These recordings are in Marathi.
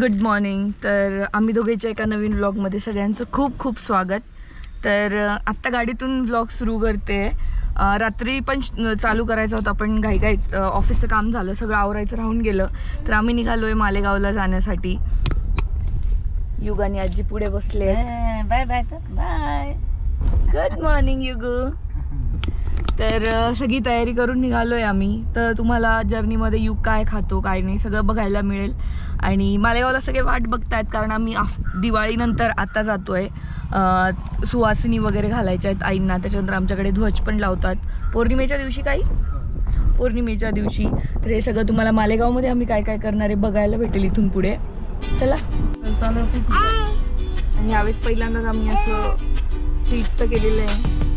गुड मॉर्निंग तर आम्ही दोघेच्या एका नवीन व्लॉगमध्ये सगळ्यांचं खूप खूप स्वागत. तर आत्ता गाडीतून व्लॉग सुरू करते. रात्री पण चालू करायचं होतं. पण घाईघाईत अ, ऑफिसचं काम झालं. सगळं आवरायचं राहून गेलं. तर आम्ही निघालो आहे मालेगावला जाण्यासाठी. युगानी आजी पुढे बसले bye bye bye good morning Yugu. तर सगळी तयारी करून निघालो आहे आम्ही. तर तुम्हाला जर्नीमध्ये युग काय खातो काय नाही सगळं बघायला मिळेल. आणि मालेगावला सगळे वाट बघतायत कारण आम्ही आफ दिवाळीनंतर आता जातो आहे सुवासिनी वगैरे घालायच्या आहेत आईंना. त्याच्यानंतर आमच्याकडे ध्वज पण लावतात. पौर्णिमेच्या दिवशी काही? पौर्णिमेच्या दिवशी. तर हे सगळं तुम्हाला मालेगावमध्ये आम्ही काय काय करणार आहे बघायला भेटेल इथून पुढे. चला. आणि यावेळेस पहिल्यांदाच आम्ही असं सीटचं केलेलं आहे.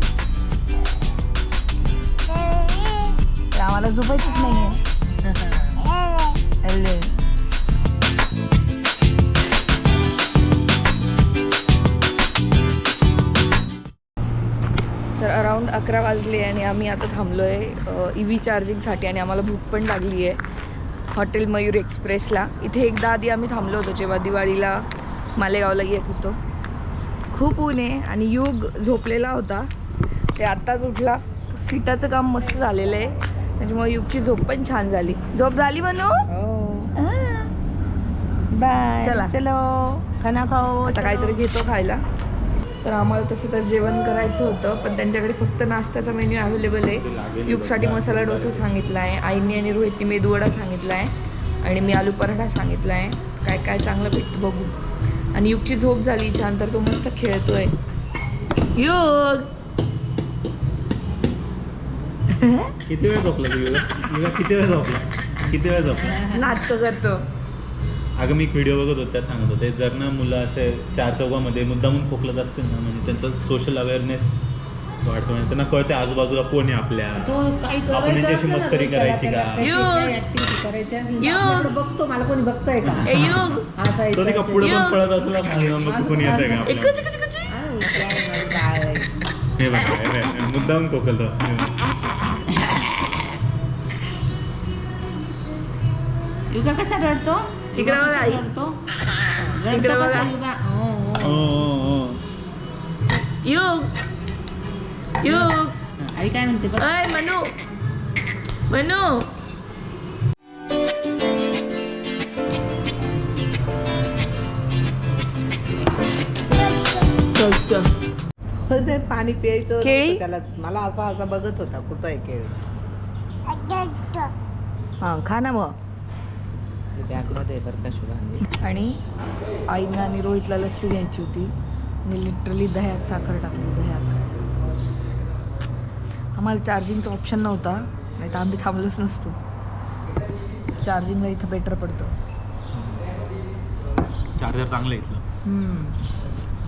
आम्हाला झोपायचंच नाहीये. अरे. तर अराउंड अकरा वाजले आणि आम्ही आता थांबलो आहे ई व्ही चार्जिंगसाठी आणि आम्हाला भूक पण लागली आहे. हॉटेल मयूर एक्सप्रेसला. इथे एकदा आधी आम्ही थांबलो होतो जेव्हा दिवाळीला मालेगावला येत होतो. खूप ऊन आहे आणि युग झोपलेला होता. ते आत्ताच उठला. सीटाचं काम मस्त झालेलं आहे. त्याच्यामुळे युगची झोप पण छान झाली. झोप झाली म्हणू बाय. चला. चलो. खाना खाओ. आता काहीतरी घेतो खायला. तर आम्हाला तसं तर जेवण करायचं होतं पण त्यांच्याकडे फक्त नाश्त्याचा मेन्यू अवेलेबल आहे. युगसाठी मसाला डोसा सांगितला आहे आईनी आणि रोहितनी मेदूवडा सांगितला आहे आणि मी आलू पराठा सांगितला आहे काय काय चांगलं भेटतं बघू. आणि युगची झोप झाली छान. तर तो मस्त खेळतोय. युग. किती वेळ झोपला तू? युगा युगा किती वेळ झोपला? किती वेळ झोपला? नाटकं करतो. अगं मी एक व्हिडिओ बघत होतो त्यात सांगत होते जर ना मुलं असे चार चौकामध्ये मुद्दामून खोकलत असतील ना म्हणजे त्यांचं सोशल अवेअरनेस वाढतो. म्हणजे त्यांना कळते आजूबाजूला कोण आहे आपल्या. आपण त्यांच्याशी मस्करी करायची का? बघतो मला कोणी बघतोय का? तो का पुढे. पण पळत असला मग तू कोणी येते का एकच आपल्या एकच एकच हे बघा हे बघा, मुद्दामून खोकलतो. युगा कसा रडतो इकडे बघा. रडतो इकडे रडतो कसा बघा. युगा युग युग आई काय म्हणते अय मनू मनू ते पाणी प्यायचं केळी? त्याला मला असा असा बघत होता. कुठं आहे केळी? हा खा ना मग. बॅगमध्ये बरं का शुभांगी आणि आईना आणि रोहितला लस्सी घ्यायची होती. आणि लिटरली दह्यात साखर टाकली दह्यात. आम्हाला चार्जिंगचा ऑप्शन नव्हता नाही तर आम्ही थांबलोच नसतो. चार्जिंगला इथं बेटर पडतं. चार्जर चांगलं आहे इथलं.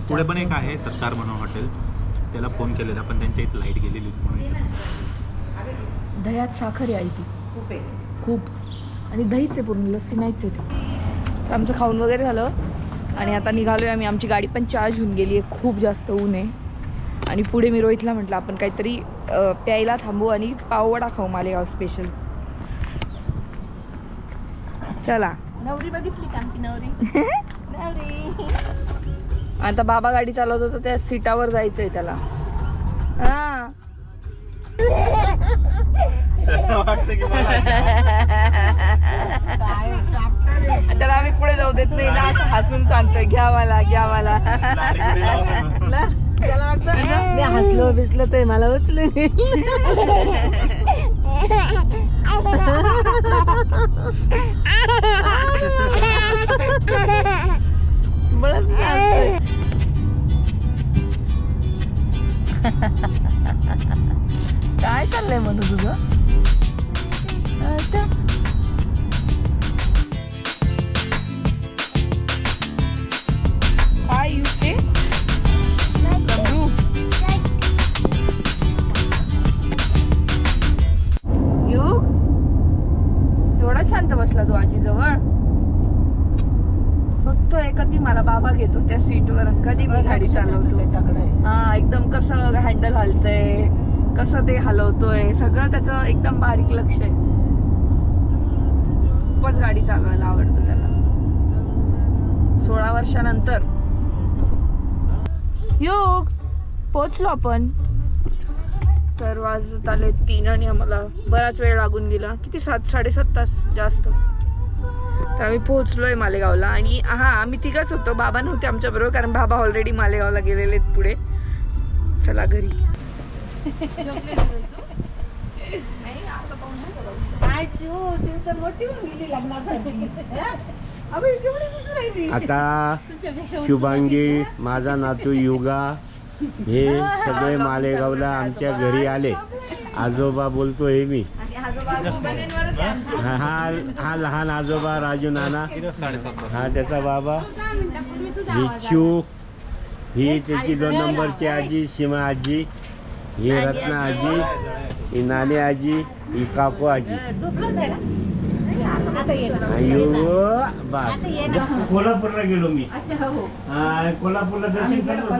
पुढे पण एक आहे सत्कार म्हणून हॉटेल त्याला फोन केलेला पण त्यांच्या इथं लाइट गेलेली होती म्हणून. दह्यात साखर ती. खूप आहे. खूप. आणि दहीच आहे पूर्ण लस्सी नाहीच आहे तर आमचं खाऊन वगैरे झालं. आणि आता निघालो आहे आम्ही. आमची गाडी पण चार्ज होऊन गेली आहे. खूप जास्त ऊन आहे. आणि पुढे मी रोहितला म्हटलं आपण काहीतरी प्यायला थांबू आणि पाववडा खाऊ मालेगाव स्पेशल चला. नवरी बघितली का आमची नवरी? नवरी. आता बाबा गाडी चालवत होता त्या सीटावर जायचं आहे त्याला. हां वाटतं की मला- काय chapter आहे. त्याला आम्ही पुढे जाऊ देत नाही ना असं हसून सांगतोय घ्या मला घ्या मला. त्याला वाटतं मी हसलो बिसलो ते मला उचलून बसला तू आजीजवळ. बघतोय कधी मला बाबा घेतो त्या सीटवर कधी मी गाडी चालवतो. हा एकदम कसं हँडल हलतंय कसं ते हलवतोय सगळं त्याचं एकदम बारीक लक्ष आहे. खूपच गाडी चालवायला आवडतं त्याला. वर्षानंतर. योग पोचलो आपण. तर वाजत आले तीन आणि आम्हाला बराच वेळ लागून गेला. किती सात साडेसात तास जास्त. तर आम्ही पोहोचलोय मालेगावला आणि हा आम्ही तिघच होतो. बाबा नव्हते आमच्या बरोबर कारण बाबा ऑलरेडी मालेगावला गेलेले आहेत पुढे. चला घरी. आता शुभांगी माझा नातू युगा हे सगळे मालेगावला आमच्या घरी आले. आजोबा बोलतो हे मी. हा हा- हा लहान आजोबा राजू नाना. हा त्याचा बाबा. भिक्षू. ही त्याची दोन नंबरची आजी सीमा आजी. ही रत्ना आजी. ही नानी आजी. ही काकू आजी. अयो बस. कोल्हापूरला गेलो मी. हा, कोल्हापूरला दर्शन करत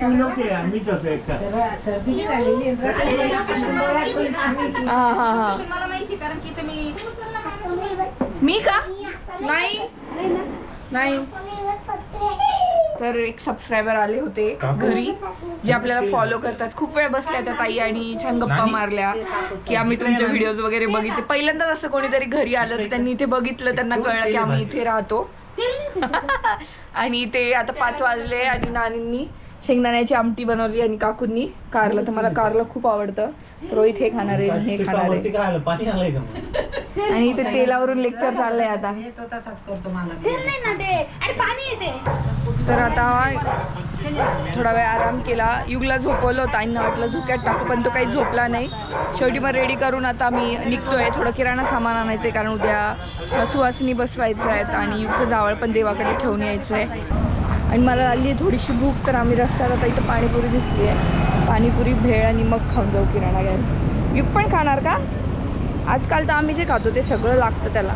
तू नव्हते मीच होतो एकटा. सर्दी झालेली आहे. हा हा हा. मला माहिती कारण की मी मी का? नाही. नाही. तर एक सबस्क्रायबर आले होते घरी जे आपल्याला फॉलो करतात. खूप वेळ बसल्या त्या ताई आणि छान गप्पा मारल्या की आम्ही तुमचे व्हिडिओज वगैरे बघितले. पहिल्यांदाच असं कोणीतरी घरी आलं तर त्यांनी इथे बघितलं त्यांना कळलं की आम्ही इथे राहतो. आणि ते आता पाच वाजले आणि नानींनी शेंगदाण्याची आमटी बनवली आणि काकूंनी कारलं. तर मला कारलं खूप आवडतं. रोहित हे खाणार आहे हे खाणार आहे? आणि इथे तेलावरून लेक्चर चाललंय आता. हे तो तसाच करतो मला. तर आता थोडा वेळ आराम केला. युगला झोपवलं होतं. आणि वाटलं झोक्यात टाकू पण तो काही झोपला नाही. शेवटी मग रेडी करून आता मी निघतोय. थोडं किराणा सामान आणायचं आहे कारण उद्या सुवासिनी बसवायचं आहेत आणि युगचं जावळ पण देवाकडे ठेवून यायचं आहे आणि मला आली आहे थोडीशी भूक तर आम्ही रस्त्यात आता इथं पाणीपुरी दिसली आहे पाणीपुरी भेळ आणि मग खाऊन जाऊ किराणा घ्यायला. युग पण खाणार का? आजकाल तर आम्ही जे खातो ते सगळं लागतं त्याला.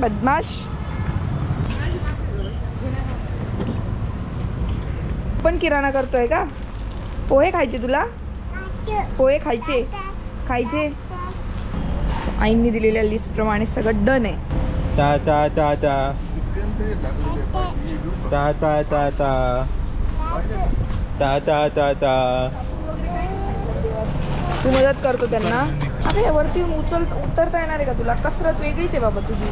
बदमाश. पण किराणा करतोय का? पोहे खायचे तुला? पोहे खायचे? खायचे? आईंनी दिलेल्या लिस्ट प्रमाणे सगळं डन आहे. Ta ta ta ta. Ta ta तू मदत करतो त्यांना. आता हे वरती उचल उतरता येणार आहे का तुला? कसरत वेगळीच आहे बाबा तुझी.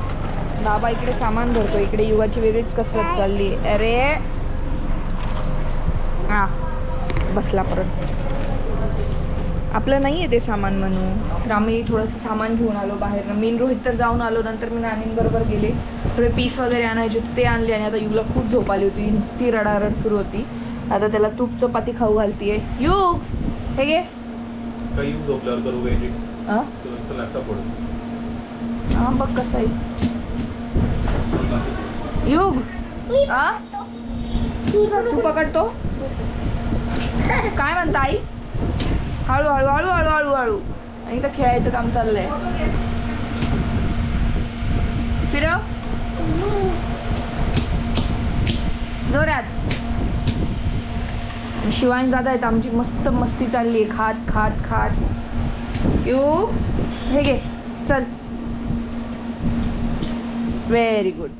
बाबा इकडे सामान भरतो इकडे युगाची वेगळीच कसरत चालली. अरे. हा बसला परत. आपलं नाही आहे ते सामान म्हणून. तर आम्ही थोडंसं सामान घेऊन आलो बाहेरनं. मीन रोहित तर जाऊन आलो. नंतर मी नानींबरोबर गेले. थोडे पीस वगैरे आणायचे होते ते आणले आणि आता युगला खूप झोप आली होती. नुसती रडारड सुरू होती. आता त्याला तूप चपाती खाऊ घालतीये. युग हे वेगळी हा बघ कसं आहे. युग! आ? तू पकडतो? काय म्हणता आई? हळू हळू हळू हळू हळू हळू. आणि इथं खेळायचं काम चाललंय. फिरव. जोरात. शिवानी दादा आहेत आमची मस्त मस्ती चालली आहे. खात खात खात. यू हे घे चल. Very good